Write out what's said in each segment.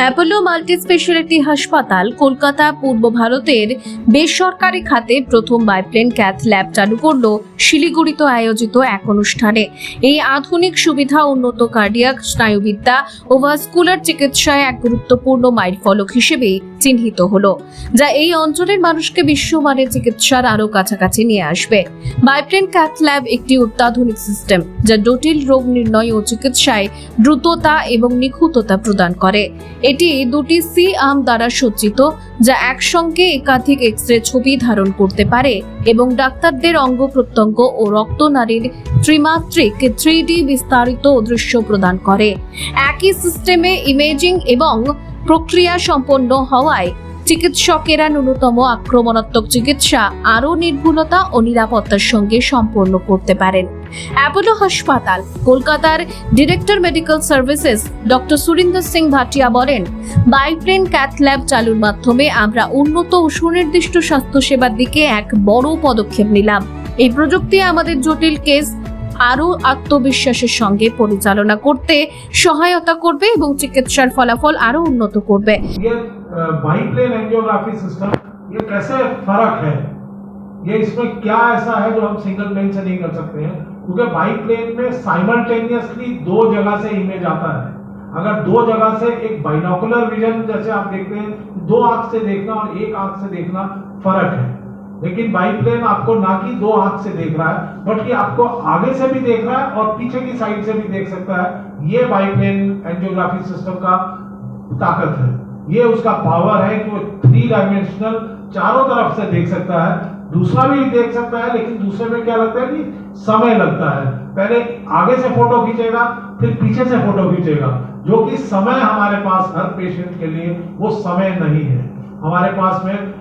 Apollo multi speciality হাসপাতাল কলকাতা, পূর্ব ভারতের বেসরকারি খাতে প্রথম বাইপ্লেন ক্যাথ ল্যাব চালু করল শিলিগুড়িতে আয়োজিত এক অনুষ্ঠানে। এই আধুনিক সুবিধা উন্নত কার্ডিয়াক স্নায়ুবিদ্যা ও ভাস্কুলার চিকিৎসায় এক গুরুত্বপূর্ণ মাইলফলক হিসেবে চিহ্নিত হলো, যা এই অঞ্চলের মানুষকে বিশ্বমানের চিকিৎসার আরও কাছাকাছি নিয়ে আসবে। বাইপ্লেন ক্যাথ ল্যাব একটি অত্যাধুনিক সিস্টেম, যা জটিল রোগ নির্ণয় ও চিকিৎসায় দ্রুততা এবং নিখুঁততা প্রদান করে। এটি দুটি সি আর্ম দ্বারা সজ্জিত, যা একসঙ্গে একাধিক এক্স রে ছবি ধারণ করতে পারে এবং ডাক্তারদের অঙ্গ প্রত্যঙ্গ ও রক্তনালীর ত্রিমাত্রিক থ্রি বিস্তারিত দৃশ্য প্রদান করে। একই সিস্টেমে ইমেজিং এবং প্রক্রিয়া সম্পন্ন হওয়ায় চিকিৎসকেরা ন্যূনতম আক্রমণাত্মক চিকিৎসা আরও নির্ভুলতা ও নিরাপত্তার সঙ্গে সম্পন্ন করতে পারেন। অ্যাপোলো হাসপাতাল, কলকাতার director medical services doctor Surinder Singh Bhatia বলেন বাইপ্লেন ক্যাথ ল্যাব চালুর মাধ্যমে আমরা উন্নত ও সুনির্দিষ্ট স্বাস্থ্যসেবার দিকে এক বড় পদক্ষেপ নিলাম। এই প্রযুক্তি আমাদের জটিল কেস আরও আত্মবিশ্বাসের সঙ্গে পরিচালনা করতে সহায়তা করবে এবং চিকিৎসার ফলাফল আরও উন্নত করবে ये बाईप्लेन एंजियोग्राफी सिस्टम ये कैसे फर्क है ये इसमें क्या ऐसा है जो हम सिंगल प्लेन से नहीं कर सकते हैं क्योंकि बाईप्लेन में साइमल्टेनियसली दो जगह से इमेज आता है अगर दो जगह से एक बाइनोकुलर विजन जैसे आप देखते हैं दो आंख से देखना और एक आंख से देखना फर्क है लेकिन बाईप्लेन आपको ना कि दो हाथ से देख रहा है, बट ये आपको आगे से भी देख रहा है और पीछे की साइड से भी देख सकता है। ये बाईप्लेन एंजियोग्राफी सिस्टम का ताकत है। ये उसका पावर है कि वो थ्री डायमेंशनल चारों तरफ़ से देख सकता है। दूसरा भी देख सकता है, लेकिन दूसरे में क्या लगता है कि समय लगता है। पहले आगे से फ़ोटो खींचेगा, फिर पीछे से फ़ोटो खींचेगा। जो कि समय हमारे पास हर पेशेंट के लिए वो समय नहीं है। हमारे पास में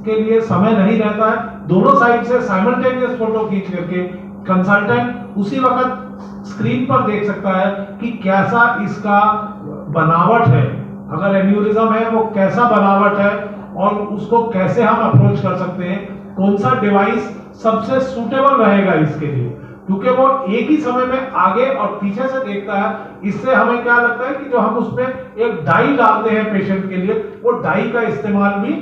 इसके लिए समय नहीं रहता है। दोनों साइड से साइमल्टेनियस फ़ोटो खींच करके कंसल्टेंट उसी वक्त स्क्रीन पर देख सकता है कि कैसा इसका बनावट है। अगर एन्यूरिज्म है, वो कैसा बनावट है और उसको कैसे हम अप्रोच कर सकते हैं। कौन सा डिवाइस सबसे सूटेबल रहेगा इसके लिए? क्योंकि वो एक ही समय में आगे और पीछे से देखता है। इससे हमें क्या लगता है कि जो हम उसमें एक डाई डालते हैं पेशेंट के लिए, वो डाई का इस्तेमाल भी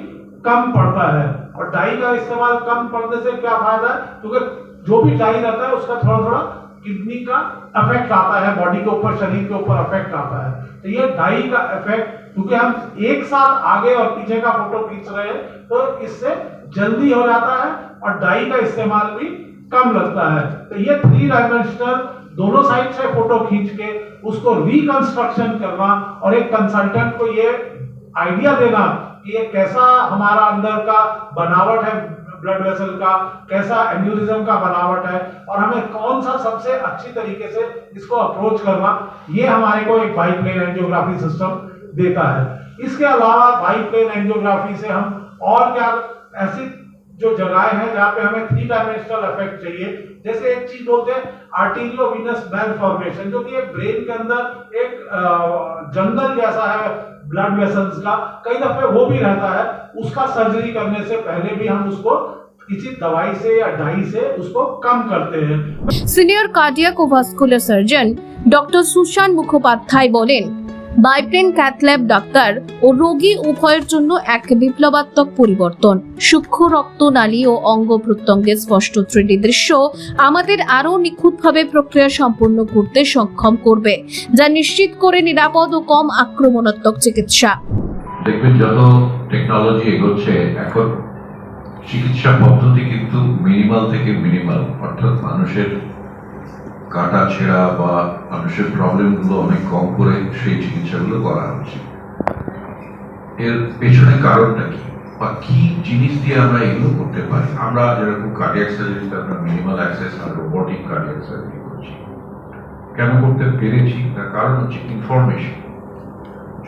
कम पड़ता है। और डाई का इस्तेमाल कम पड़ने से क्या फ़ायदा? है क्योंकि जो भी डाई रहता है, उसका थोड़ा थोड़ा किडनी का इफ़ेक्ट आता है बॉडी के ऊपर, शरीर के ऊपर इफ़ेक्ट आता है। तो ये डाई का इफ़ेक्ट क्योंकि हम एक साथ आगे और पीछे का फ़ोटो खींच रहे हैं तो इससे जल्दी हो जाता है और डाई का इस्तेमाल भी कम लगता है। तो ये थ्री डायमेंशनल दोनों साइड से फ़ोटो खींच के उसको रिकंस्ट्रक्शन करना और एक कंसल्टेंट को ये आइडिया देना ये कैसा हमारा अंदर का बनावट है ब्लड वेसल का, कैसा एन्यूरिज्म का बनावट है, और हमें कौन सा सबसे अच्छी तरीके से इसको अप्रोच करना, ये हमारे को एक बाई प्लेन एंजियोग्राफी सिस्टम देता है। इसके अलावा बाई प्लेन एंजियोग्राफी से हम और क्या, ऐसी जो जगह है जहाँ पे हमें थ्री डायमेंशनल इफ़ेक्ट चाहिए, जैसे एक चीज़ बोलते हैं आर्टीरियो विनस मैल फॉर्मेशन जो कि एक ब्रेन के अंदर एक जंगल जैसा है ब्लड वेसल्स का कई दफे वो भी रहता है उसका सर्जरी करने से पहले भी हम उसको किसी दवाई से या डाई से उसको कम करते हैं সিনিয়র কার্ডিয়াক ও vascular surgeon doctor Sushan Mukhopadhyay বলেন biplane cath lab ডাক্তার ও রোগী উভয়ের জন্য এক বিপ্লবাত্মক পরিবর্তন। সূক্ষ্ম রক্তনালী ও অঙ্গ প্রত্যঙ্গের স্পষ্ট থ্রিডি দৃশ্য আমাদের আরও নিখুঁতভাবে প্রক্রিয়া সম্পন্ন করতে সক্ষম করবে, যা নিশ্চিত করে নিরাপদ ও কম আক্রমণাত্মক চিকিৎসা। দেখবেন যত টেকনোলজি এগোচ্ছে, এখন চিকিৎসা পদ্ধতি কিন্তু মিনিমাল থেকে মিনিমাল অর্থাৎ মানুষের কাটা ছেঁড়া বা মানুষের প্রবলেমগুলো অনেক কম করে সেই চিকিৎসাগুলো করা হচ্ছে এর পেছনে কারণটা কি? বা কি জিনিস দিয়ে আমরা এগুলো করতে পারি? আমরা যেরকম কার্ডিয়াক সার্জারিতে আমরা মিনিমাল অ্যাক্সেস আর রোবোটিক কার্ডিয়াক সার্জারি করছি। কেন করতে পেরেছি? তার কারণ হচ্ছে ইনফরমেশন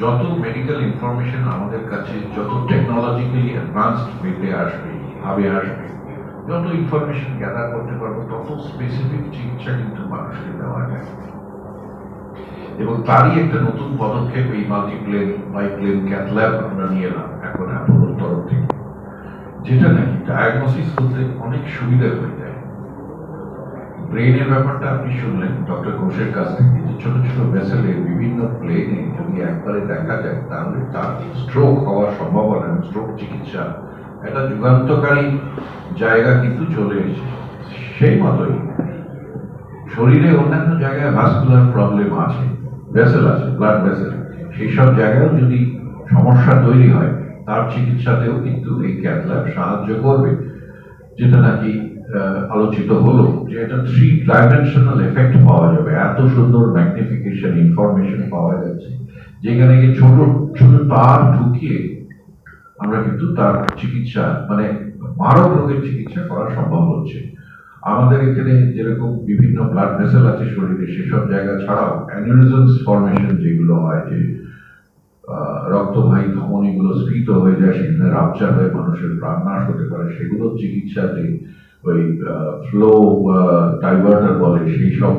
যত মেডিকেল ইনফরমেশন আমাদের কাছে, যত টেকনোলজিক্যালি অ্যাডভান্সড ওয়েতে আসবে ভাবে আসবে, যত ইনফরমেশন গ্যাদার করতে পারব স্পেসিফিক চিকিৎসা কিন্তু মানুষকে দেওয়া যায়। এবং তারই একটা নতুন পদক্ষেপ এই মাল্টিপ্লেন বাইপ্লেন ক্যাথল্যাব আমরা নিয়ে এলাম এখন অ্যাপোলোর তরফ থেকে। যেটা নাকি ডায়াগনোসিস করতে অনেক সুবিধা হয়ে যায়। ব্রেনের ব্যাপারটা আপনি শুনলেন ডক্টর ঘোষের কাছ থেকে, যে ছোট ছোট ভেসেলে বিভিন্ন প্লেনে যদি একবারে দেখা যায়, তাহলে তার স্ট্রোক হওয়ার সম্ভাবনা স্ট্রোক চিকিৎসা, একটা যুগান্তকারী জায়গা কিন্তু চলে এসেছে। সেই মতোই শরীরে অন্যান্য জায়গায় ভাস্কুলার প্রবলেম আছে ভেসেল আছে ব্লাড ভেসেল সেই সব জায়গায় যদি সমস্যা তৈরি হয়, তার চিকিৎসাতেও কিন্তু এই ক্যাথল্যাব সাহায্য করবে। যেটা নাকি আলোচিত হলো যে এটা থ্রি ডাইমেনশনাল এফেক্ট পাওয়া যাবে, এত সুন্দর ম্যাগনিফিকেশন ইনফরমেশন পাওয়া যাচ্ছে। যেখানে গিয়ে ছোট ছোট তার ঢুকিয়ে আমরা কিন্তু তার চিকিৎসা মানে মারক রোগের চিকিৎসা করা সম্ভব হচ্ছে। আমাদের এখানে যেরকম বিভিন্ন ব্লাড ভেসেল আছে শরীরে, সেসব জায়গা ছাড়াও অ্যানিউরিজমস ফর্মেশন যেগুলো হয়, যে রক্তবাহী ধমনীগুলো স্ফীত হয়ে যায়, সেখানে রাপচার হয়ে মানুষের, প্রাণনাশ হতে পারে, সেগুলো চিকিৎসাতে ওই ফ্লো ডাইভার্টার বলে সেই সব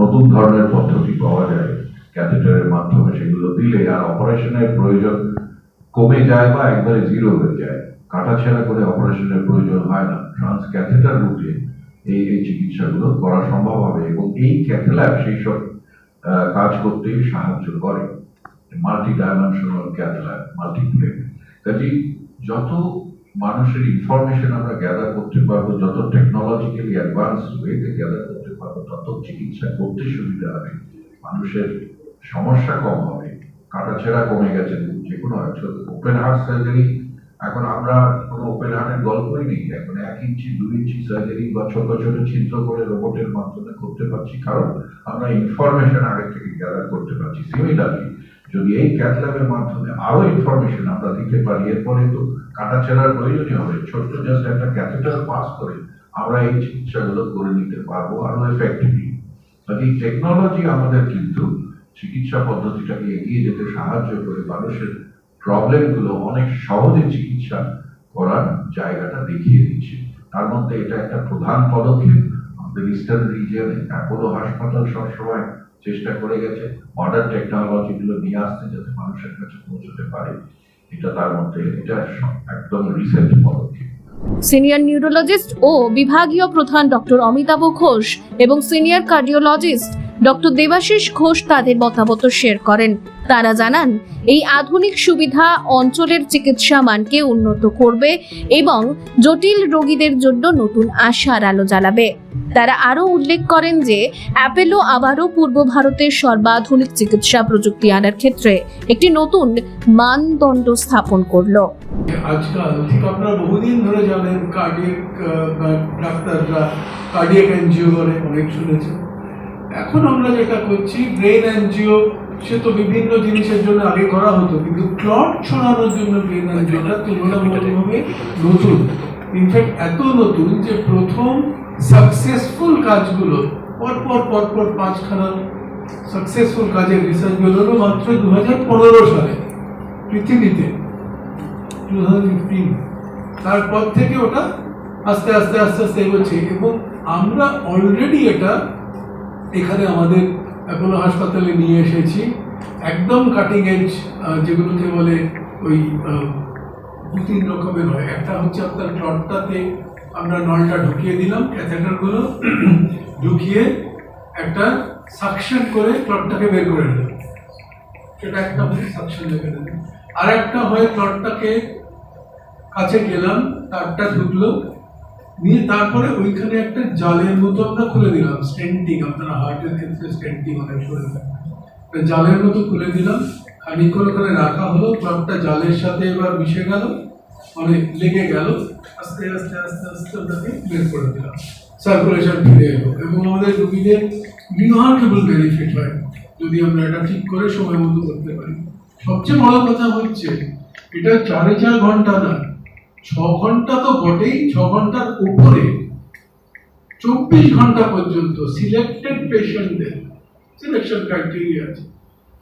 নতুন ধরনের পদ্ধতি পাওয়া যায়। ক্যাথেটারের মাধ্যমে সেগুলো দিলে আর অপারেশনের প্রয়োজন কমে যায় বা একবারে জিরো হয়ে যায়। কাটাছেড়া করে অপারেশনের প্রয়োজন হয় না। ট্রান্স ক্যাথেটার রুটে এই এই চিকিৎসাগুলো করা সম্ভব হবে এবং এই ক্যাথেল্যাব সেই সব কাজ করতে সাহায্য করে। মাল্টি ডাইমেনশনাল ক্যাথেল্যাব মাল্টিপ্লেন কাজেই যত মানুষের ইনফরমেশন আমরা গ্যাদার করতে পারব, যত টেকনোলজিক্যালি অ্যাডভান্স ওয়েতে গ্যাদার করতে পারব, তত চিকিৎসা করতে সুবিধা হবে। মানুষের সমস্যা কম হবে, কাটাছেড়া কমে গেছে যে কোনো ওপেন হার্ট সার্জারি এখন আমরা কোনো ওপেন হার্টের গল্পই নেই। এখন এক ইঞ্চি দুই ইঞ্চি সার্জারি বা ছোট ছোট ছিদ্র করে রোবটের মাধ্যমে করতে পারছি। কারণ আমরা ইনফরমেশন আগে থেকে গ্যাদার করতে পারছি। সিমিলারলি যদি এই ক্যাথল্যাবের মাধ্যমে আরও ইনফরমেশন আমরা দিতে পারি, এরপরে তো কাটাছেড়ার প্রয়োজনই হবে। ছোট্ট জাস্ট একটা ক্যাথেটার পাস করে আমরা এই চিকিৎসাগুলো করে নিতে পারব আরও এফেক্টিভলি এই টেকনোলজি আমাদের কিন্তু চিকিৎসা পদ্ধতিটাকে এগিয়ে যেতে সাহায্য করে, মানুষের প্রবলেমগুলো অনেক সহজে চিকিৎসা করার জায়গাটা দেখিয়ে দিচ্ছে। তার মধ্যে এটা একটা প্রধান পদক্ষেপ। আমাদের ইস্টার্ন রিজিয়নে অ্যাপোলো হাসপাতাল সবসময় চেষ্টা করে গেছে। মডার্ন টেকনোলজি গুলো নিয়ে আসতে যাতে মানুষের কাছে পৌঁছতে পারে। এটা তার মধ্যে, এটা একদম রিসেন্ট পদক্ষেপ। সিনিয়র নিউরোলজিস্ট ও বিভাগীয় প্রধান ডক্টর অমিতাভ ঘোষ এবং senior cardiologist doctor Debasish Ghosh তাদের মতামত শেয়ার করেন। তারা জানান, এই আধুনিক সুবিধা অঞ্চলের চিকিৎসা মানকে উন্নত করবে এবং জটিল রোগীদের জন্য নতুন আশার আলো জ্বালাবে। তারা আরও উল্লেখ করেন যে, অ্যাপেলো আবারও পূর্ব ভারতের সর্বাধুনিক চিকিৎসা প্রযুক্তি আনার ক্ষেত্রে একটি নতুন মানদণ্ড স্থাপন করল। আজকাল ঠিক আপনারা বহুদিন ধরে জানেন কার্ডিয়াক ডাক্তাররা কার্ডিয়াক এনজিও অনেক শুনেছেন। এখন আমরা যেটা করছি ব্রেন এনজিও সে তো বিভিন্ন জিনিসের জন্য আগে করা হতো, কিন্তু ক্লট ছড়ানোর জন্য এনজিওটা তুলনামূলকভাবে নতুন। ইনফ্যাক্ট এত নতুন যে প্রথম সাকসেসফুল কাজগুলো পরপর পরপর পাঁচখানা সাকসেসফুল কাজের রিসার্চ বেরোলো মাত্র দু হাজার পনেরো সালে, পৃথিবীতে। 2015 তারপর থেকে ওটা আস্তে আস্তে আস্তে আস্তে এগোচ্ছে এবং আমরা অলরেডি এটা এখানে আমাদের অ্যাপোলো হাসপাতালে নিয়ে এসেছি। একদম কাটিং এজ যেগুলোকে বলে ওই দু তিন রকমের হয়। একটা হচ্ছে আপনার ক্লটটাতে আমরা নলটা ঢুকিয়ে দিলাম ক্যাথেটারগুলো ঢুকিয়ে একটা সাকশন করে ক্লটটাকে বের করে নিলাম। সেটা একটা হয় সাকশন লেগে দেবে আর একটা হয় ক্লটটাকে কাছে গেলাম, তারটা ঢুকলো। নিয়ে তারপরে ওইখানে একটা জালের মতো আমরা খুলে দিলাম স্টেন্টিং আপনারা হার্টের ক্ষেত্রে স্টেন্টিং অনেক থাকেন। জালের মতো খুলে দিলাম খানিক্ষণ ওখানে রাখা হলো ক্লটটা জালের সাথে এবার মিশে গেল মানে লেগে গেল, আস্তে আস্তে আস্তে আস্তে ওটাকে বের করে দিলাম সার্কুলেশন ফিরে এলো এবং আমাদের রুগীদের রিমার্কেবল বেনিফিট হয়, যদি আমরা এটা ঠিক করে সময় মতো করতে পারি সবচেয়ে বড় কথা হচ্ছে, এটা চারে চার ঘণ্টা না ছ ঘণ্টা তো বটেই, ছ ঘণ্টার উপরে চব্বিশ ঘণ্টা পর্যন্ত সিলেক্টেড পেশেন্টদের সিলেকশন ক্রাইটেরিয়া আছে।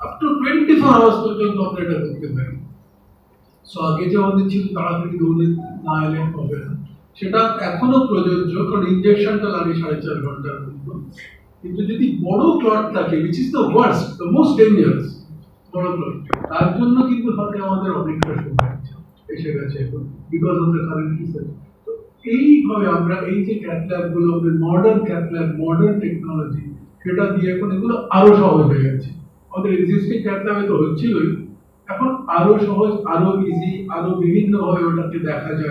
Up to twenty four hours পর্যন্ত আমরা এটা করতে পারি। সো আগে যে আমাদের ছিল, তাড়াতাড়ি দৌড়ে না এলে হবে না। সেটা এখনও প্রযোজ্য, কারণ ইঞ্জেকশনটা লাগে সাড়ে চার ঘণ্টার মতো। কিন্তু যদি বড় ক্লট থাকে which is the worst the most dangerous বড় ক্লট তার জন্য কিন্তু হাতে আমাদের অনেকটা সময় আছে এসে গেছে এখন because of the current research তো এইভাবে আমরা এই যে ক্যাটল্যাবগুলো modern cath lab modern technology সেটা দিয়ে এখন এগুলো আরও সহজ হয়ে গেছে। আমাদের এক্সিস্টিং ক্যাটল্যাবে তো হচ্ছিলই। এখন আরও সহজ আরও ইজি আরও বিভিন্নভাবে ওটাকে দেখা যায়।